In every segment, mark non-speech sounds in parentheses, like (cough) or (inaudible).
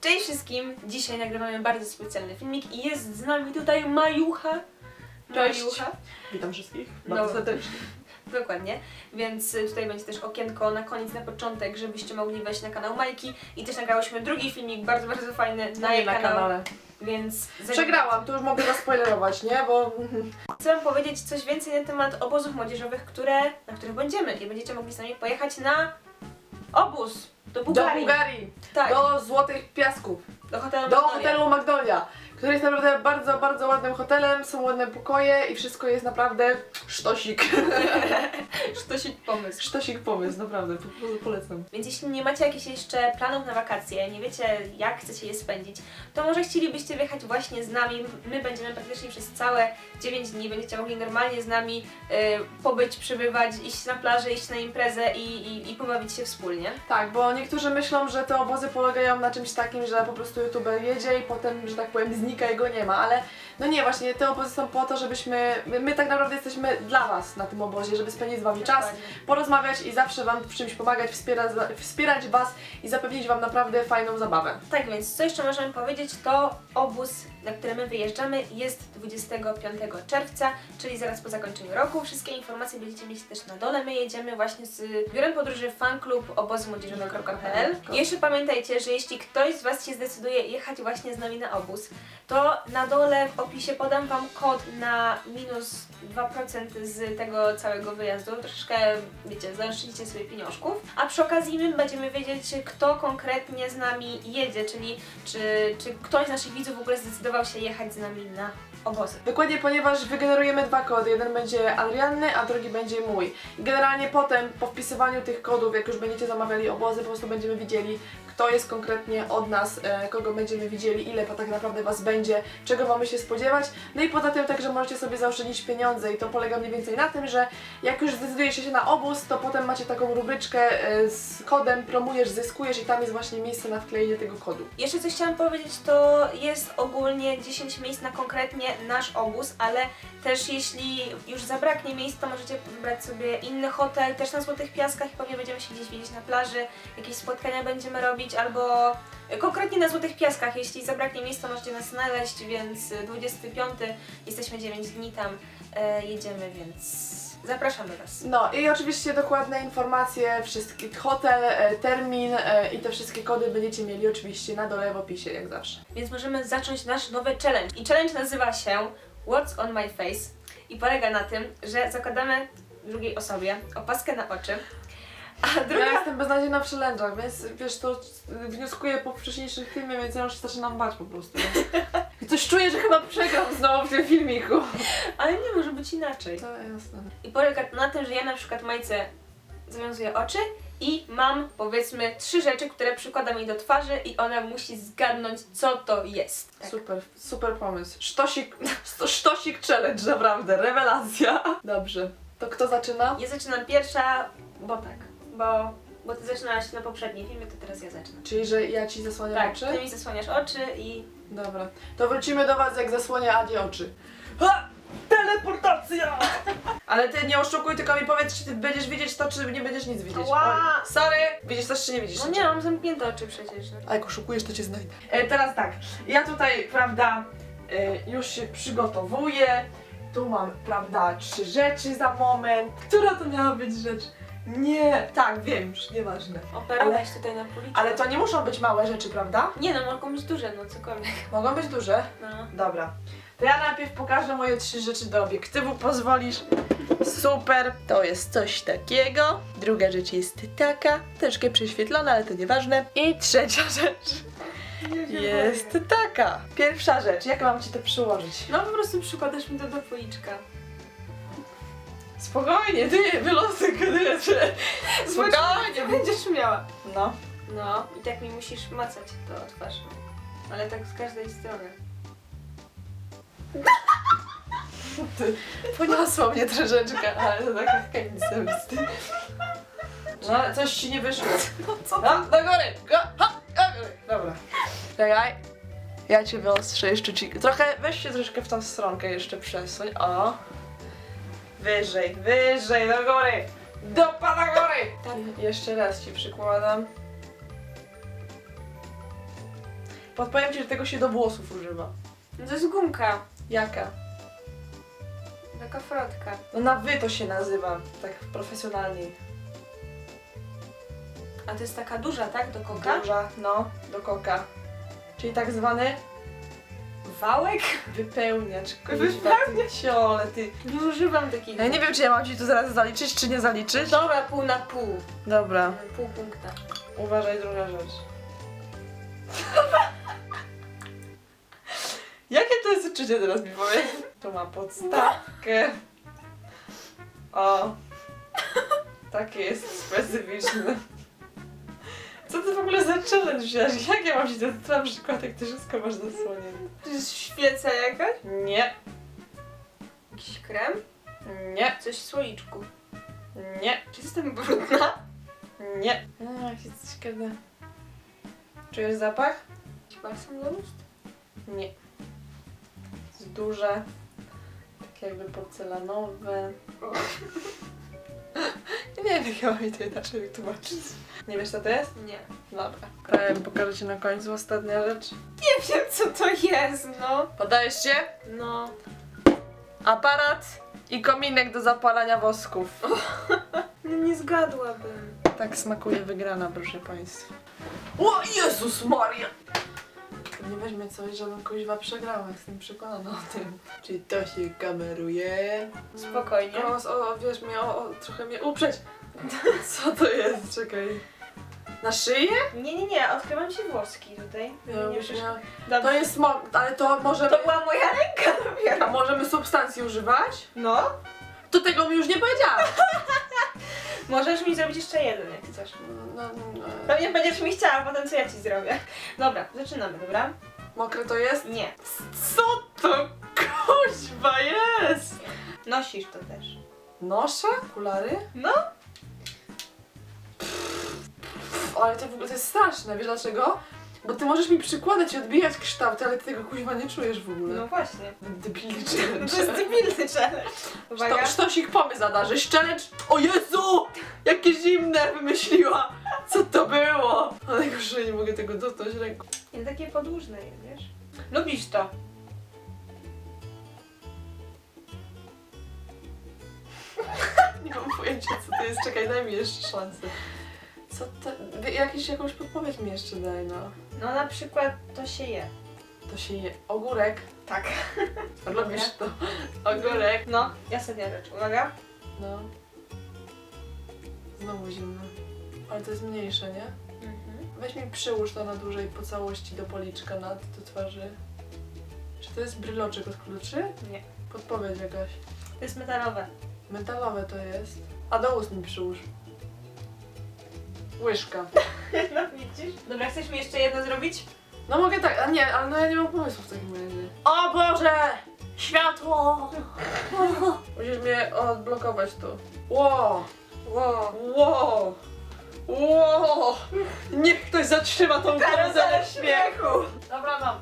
Cześć wszystkim! Dzisiaj nagrywamy bardzo specjalny filmik i jest z nami tutaj Majucha. Cześć. Majucha. Witam wszystkich No. bardzo serdecznie. Dokładnie. Więc y, tutaj będzie też okienko na koniec, na początek, żebyście mogli wejść na kanał Majki. I też nagrałyśmy drugi filmik, bardzo, bardzo fajny na Na jej na kanał. kanale. Więc Przegrałam, to już mogę zaspoilerować, nie? Bo Chcę wam powiedzieć coś więcej na temat obozów młodzieżowych, które, na których będziemy. I będziecie mogli z nami pojechać na obóz do do Bułgarii. Bułgarii, Tak, do, do Złotych Piasków, hotelu do Magnolia. hotelu Magnolia, który jest naprawdę bardzo, bardzo ładnym hotelem, są ładne pokoje i wszystko jest naprawdę sztosik. (laughs) Sztosik pomysł. Sztosik pomysł, naprawdę, po prostu polecam. Więc jeśli nie macie jakichś jeszcze planów na wakacje, nie wiecie jak chcecie je spędzić, to może chcielibyście wjechać właśnie z nami. My będziemy praktycznie przez całe 9 dni, będziecie mogli normalnie z nami y, pobyć, przebywać, iść na plażę, iść na imprezę i, i, i pobawić się wspólnie. Tak, bo niektórzy myślą, że te obozy polegają na czymś takim, że po prostu youtuber jedzie i potem, że tak powiem, znika i go nie ma, ale no nie, właśnie te obozy są po to, żebyśmy, my, my tak naprawdę jesteśmy dla Was na tym obozie, żeby spędzić z Wami czas, porozmawiać i zawsze Wam w czymś pomagać, wspierać, wspierać Was i zapewnić Wam naprawdę fajną zabawę. Tak więc, co jeszcze możemy powiedzieć, to obóz, na który my wyjeżdżamy jest 25 czerwca, czyli zaraz po zakończeniu roku. Wszystkie informacje będziecie mieć też na dole. My jedziemy właśnie z biurem podróży fanklub obozymłodzieżowy.pl I Jeszcze pamiętajcie, że jeśli ktoś z Was się zdecyduje jechać właśnie z nami na obóz, to na dole w opisie podam Wam kod na minus 2% z tego całego wyjazdu. Troszeczkę, wiecie, zaoszczędzicie sobie pieniążków. A przy okazji my będziemy wiedzieć, kto konkretnie z nami jedzie, czyli czy, czy ktoś z naszych widzów w ogóle zdecydował się jechać z nami na obozy. Dokładnie, ponieważ wygenerujemy dwa kody. Jeden będzie Adrianny, a drugi będzie mój. I generalnie potem, po wpisywaniu tych kodów, jak już będziecie zamawiali obozy, po prostu będziemy widzieli, kto jest konkretnie od nas, e, kogo będziemy widzieli, ile tak naprawdę Was będzie, czego mamy się spodziewać. No i poza tym także możecie sobie zaoszczędzić pieniądze i to polega mniej więcej na tym, że jak już zdecydujecie się na obóz, to potem macie taką rubryczkę e, z kodem promujesz, zyskujesz i tam jest właśnie miejsce na wklejenie tego kodu. Jeszcze coś chciałam powiedzieć, to jest ogólnie 10 miejsc na konkretnie nasz obóz, ale też jeśli już zabraknie miejsc, to możecie wybrać sobie inny hotel, też na Złotych Piaskach i pewnie będziemy się gdzieś widzieć na plaży, jakieś spotkania będziemy robić, albo konkretnie na Złotych Piaskach, jeśli zabraknie miejsc, to możecie nas znaleźć, więc 25, jesteśmy 9 dni tam, e, jedziemy, więc zapraszamy Was. No i oczywiście dokładne informacje, wszystkie hotel, e, termin e, i te wszystkie kody będziecie mieli oczywiście na dole w opisie, jak zawsze. Więc możemy zacząć nasz nowy challenge. I challenge nazywa się What's on my face i polega na tym, że zakładamy drugiej osobie opaskę na oczy, a druga... Ja jestem beznadziejna w challenge'ach, więc wiesz, to wnioskuję po wcześniejszym filmie, więc ja już zaczynam bać po prostu. I (laughs) coś czuję, że chyba przegram znowu w tym filmiku. Ale nie może być inaczej. To jasne. I polega to na tym, że ja na przykład Majce zawiązuję oczy i mam powiedzmy trzy rzeczy, które przykładam jej do twarzy i ona musi zgadnąć, co to jest. Tak. Super, super pomysł. Sztosik, (laughs) sztosik challenge, naprawdę, rewelacja. Dobrze, to kto zaczyna? Ja zaczynam pierwsza, bo tak, bo, bo ty zaczynałaś na poprzednim filmie, to teraz ja zacznę. Czyli, że ja ci zasłaniam Tak, oczy? ty mi zasłaniasz oczy i Dobra, to wrócimy do was, jak zasłonię Adi oczy. Ha! Teleportacja! (laughs) Ale ty nie oszukuj, tylko mi powiedz, czy ty będziesz widzieć to, czy nie będziesz nic widzieć. Ła! Oj, Sorry! Widzisz coś, czy nie widzisz? No nie, mam zamknięte oczy przecież. A jak oszukujesz, to cię znajdę. E, teraz tak, ja tutaj, prawda, e, już się przygotowuję. Tu mam, prawda, trzy rzeczy za moment. Która to miała być rzecz? Nie, tak, wiem już, nieważne. Operować tutaj na policzku. Ale to nie muszą być małe rzeczy, prawda? Nie no, mogą być duże, no cokolwiek. Mogą być duże. No. Dobra. To ja najpierw pokażę moje trzy rzeczy do obiektywu, pozwolisz? Super, to jest coś takiego. Druga rzecz jest taka, troszkę prześwietlona, ale to nieważne. I trzecia rzecz jest taka. Pierwsza rzecz, jak mam ci to przyłożyć? No po prostu przykładasz mi to do policzka. Spokojnie, ty wylosuj kadreczę. Spokojnie. Będziesz miała. No. No i tak mi musisz macać to twarz. Ale tak z każdej strony. Ty, poniosła mnie troszeczkę, ale to tak jak kamień zemsty. No, coś ci nie wyszło. No co No, do góry! Go, ha, do góry. Dobra. Czekaj. Ja cię wyostrzę jeszcze ci. Trochę, weź się troszkę w tą stronkę jeszcze przesuń. O. Wyżej, wyżej, do góry! Do góry! Tak. Jeszcze raz ci przykładam. Podpowiem ci, że tego się do włosów używa. No to jest gumka. Jaka? Taka frotka. No na wy to się nazywa, tak profesjonalniej. A to jest taka duża, tak? Do koka? Duża, no, do koka. Czyli tak zwany Wałek? wypełniacz. Wypełniacz? Ty ciole, ty. Nie używam takich. Ja nie wiem, czy ja mam ci tu zaraz zaliczyć, czy nie zaliczyć. Dobra, pół na pół. Dobra, Pół punkta. uważaj, druga rzecz. (laughs) Jakie to jest uczucie teraz mi powiedz? To ma podstawkę. O. (laughs) Takie jest specyficzne. Co to w ogóle za challenge wziąłeś? Jak ja mam się to na przykład, jak ty wszystko masz zasłonięte? To jest świeca jakaś? Nie, Jakiś krem? nie, Coś w słoiczku. nie, Czy jestem brudna? nie. Jakie coś ciekawe. Czujesz zapach? Jakiś balsam do ust? Nie. Jest duże. Takie jakby porcelanowe. Nie wiem, jak ja mam mi to inaczej wytłumaczyć. Nie wiesz, co to jest? Nie. Dobra. Prawie pokażę ci na końcu ostatnia rzecz. Nie wiem co to jest, no. Podajesz się? No. Aparat i kominek do zapalania wosków. (laughs) No nie zgadłabym. Tak smakuje wygrana, proszę Państwa. O Jezus Maria! Nie weźmie coś, żebym kuźwa przegrała, jestem przekonana o tym. Czy to się kameruje? Spokojnie. O, o, wiesz, mnie, o, o, trochę mnie uprzeć. (laughs) Co to jest? Czekaj. Na szyję? Nie, nie, nie, odkrywam ci włoski tutaj. Ja nie Dobrze. To jest smok, ale to możemy... To była moja ręka A dopiero. możemy substancję używać? No. To tego mi już nie powiedziałam. (laughs) Możesz mi zrobić jeszcze jeden, jak chcesz. No, no, Pewnie będziesz mi chciała potem, co ja ci zrobię. Dobra, zaczynamy, dobra? Mokre to jest? Nie. Co to kuźwa jest? Nosisz to też. Noszę? Okulary? No. Pff, ale to w ogóle to jest straszne, wiesz dlaczego? Bo ty możesz mi przykładać i odbijać kształty, ale ty tego kuźwa nie czujesz w ogóle. No właśnie. Debilny No challenge. to jest debilny challenge. Uwaga. Szto, sztosik pomysł zadarzy. Challenge! O Jezu! Jakie zimne wymyśliła! Co to było? Ale że nie mogę tego dotknąć ręką. Nie takie podłużne, wiesz? Lubisz to. (laughs) Nie mam pojęcia co to jest. Czekaj, daj mi jeszcze szansę. Co to? Jakiś, jakąś podpowiedź mi jeszcze daj, no. No na przykład to się je. To się je. Ogórek. Tak. (laughs) Robisz to. Ogórek. No, jasna rzecz. Uwaga. No. Znowu zimne. Ale to jest mniejsze, nie? Mhm. Weź mi przyłóż to na dłużej po całości do policzka nad do twarzy. Czy to jest bryloczek od kluczy? Nie. Podpowiedź jakaś. To jest metalowe. Metalowe to jest. A do ust mi przyłóż. Łyżka. (laughs) No widzisz? Dobra, chcesz mi jeszcze jedno zrobić? No mogę tak, a nie, ale no ja nie mam pomysłu w takim razie. O Boże! Światło! Musisz mnie odblokować tu. Ło! Wow. Ło! Ło! Niech ktoś zatrzyma tą karuzelę śmiechu! Dobra, mam.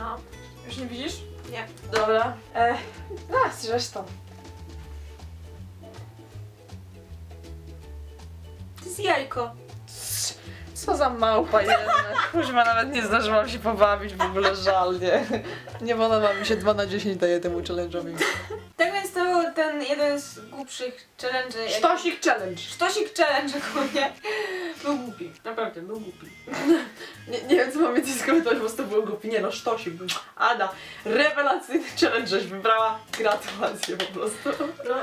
No. Już nie widzisz? Nie. Dobra. E, a, zresztą. To jest jajko. Co za małpa jedna. Kuźma nawet nie zdążyłam się pobawić, w ogóle żal, nie? Nie podoba mi się 2 na 10 daje temu challenge'owi. Tak więc to był ten jeden z głupszych challenge. jak- Sztosik challenge. Sztosik challenge ogólnie. Był głupi. Naprawdę, był głupi. (laughs) Nie, nie wiem co mam więcej skomentować, bo to było głupi. Nie no, sztosik był. Ada, rewelacyjny (laughs) challenge żeś wybrała. Gratulacje po prostu. No.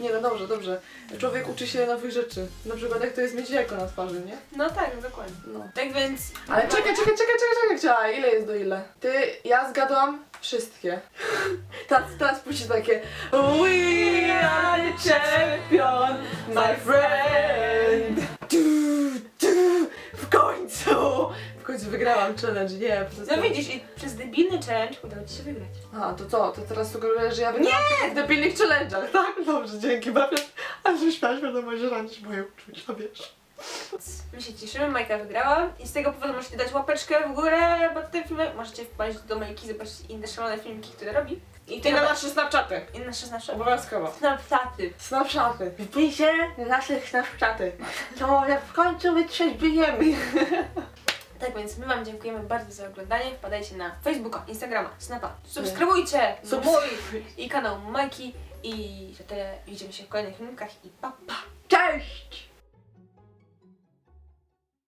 Nie no, dobrze, dobrze. Człowiek uczy się nowych rzeczy. Na przykład jak to jest mieć jajko na twarzy, nie? No tak, dokładnie. No. Tak więc. Ale czekaj, czekaj, czekaj, czekaj, czekaj, czekaj. Ile jest do ile? Ty, ja zgadłam wszystkie. (laughs) Teraz, teraz pójdzie takie We are the champion, my friend. Końcu! W końcu wygrałam challenge, nie, po prostu. No widzisz, i przez debilny challenge udało ci się wygrać. A, to co? To teraz sugerujesz, że ja wygrałam nie! w debilnych challenge'ach, tak? Dobrze, dzięki, bawię. Ale że śmiałaś wiadomo, że ranisz moje uczucia, wiesz. My się cieszymy, Majka wygrała i z tego powodu możecie dać łapeczkę w górę pod tym filmem. Możecie wpaść do Majki, zobaczyć inne szalone filmiki, które robi. I I na na nasze Snapchaty. inne nasze nasze Obowiązkowo. Snapchaty. Snapchaty. Wbijcie na naszych Snapchaty. To może w końcu wytrzeźwiejemy. (laughs) Tak więc my Wam dziękujemy bardzo za oglądanie. Wpadajcie na Facebooka, Instagrama, Snapa. Subskrybujcie Subskrybuj. mój i kanał Majki. I to tyle. Widzimy się w kolejnych filmikach i pa pa!